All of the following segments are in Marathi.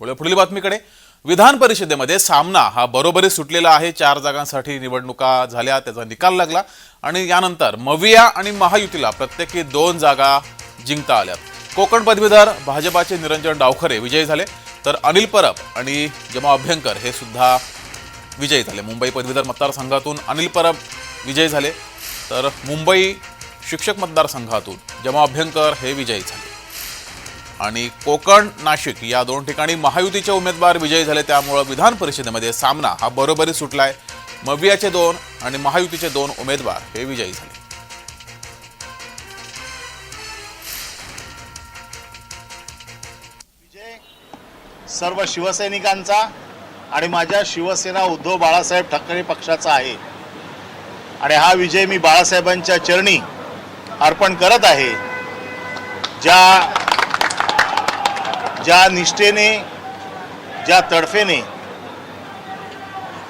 वळूया पुढील बातमीकडे. विधान परिषदेमध्ये सामना हा बरोबरी सुटलेला आहे. चार जागांसाठी निवडणुका झाल्या त्याचा निकाल लागला. आणि यानंतर मविया आणि महायुतीला प्रत्येकी दोन जागा जिंकता आल्या. कोकण पदवीधर भाजपाचे निरंजन डावखरे विजयी झाले. तर अनिल परब आणि जमा अभ्यंकर हे सुद्धा विजयी झाले. मुंबई पदवीधर मतदारसंघातून अनिल परब विजयी झाले. तर मुंबई शिक्षक मतदारसंघातून जमा अभ्यंकर हे विजयी झाले. आणि कोकण नाशिक या दोन ठिकाणी महायुतीचे उमेदवार विजयी झाले. त्यामुळं विधान परिषदेमध्ये सामना हा बरोबरी सुटलाय. मवियाचे दोन आणि महायुतीचे दोन उमेदवार हे विजयी झाले. विजय सर्व शिवसैनिकांचा आणि माझ्या शिवसेना उद्धव बाळासाहेब ठाकरे पक्षाचा आहे. आणि हा विजय मी बाळासाहेबांच्या चरणी अर्पण करत आहे. ज्या ज्या निष्ठेने ज्या तडफेने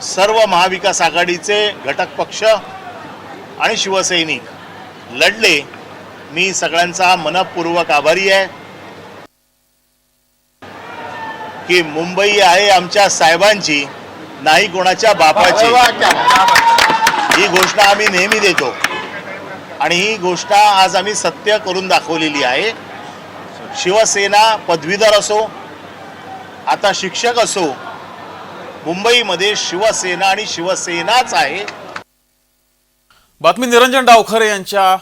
सर्व महाविकास आघाडीचे घटक पक्ष आणि शिवसैनिक लढले मी सगळ्यांचा मनपूर्वक आभारी आहे. की मुंबई आहे आमच्या साहेबांची नाही कोणाच्या बापाची. ही घोषणा आम्ही नेहमी देतो. आणि ही घोषणा आज आम्ही सत्य करून दाखवलेली आहे. शिवसेना पदवीधर असो आता शिक्षक असो मुंबईमध्ये शिवसेना आणि शिवसेनाच आहे. बातमी निरंजन डावखरे यांच्या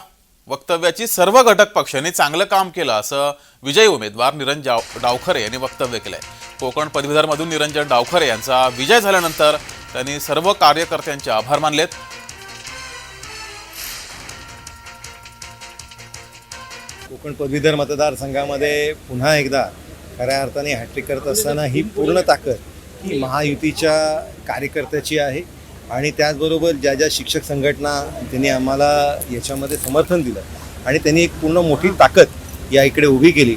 वक्तव्याची सर्व घटक पक्षांनी चांगलं काम केलं असं विजयी उमेदवार निरंजन डावखरे यांनी वक्तव्य केलंय. कोकण पदवीधरमधून निरंजन डावखरे यांचा विजय झाल्यानंतर त्यांनी सर्व कार्यकर्त्यांचे आभार मानलेत. कोकण पदवीधर मतदारसंघामध्ये पुन्हा एकदा खऱ्या अर्थाने हॅट्रिक करत असताना ही पूर्ण ताकद ही महायुतीच्या कार्यकर्त्याची आहे. आणि त्याचबरोबर ज्या ज्या शिक्षक संघटना त्यांनी आम्हाला याच्यामध्ये समर्थन दिलं आणि त्यांनी एक पूर्ण मोठी ताकद या इकडे उभी केली.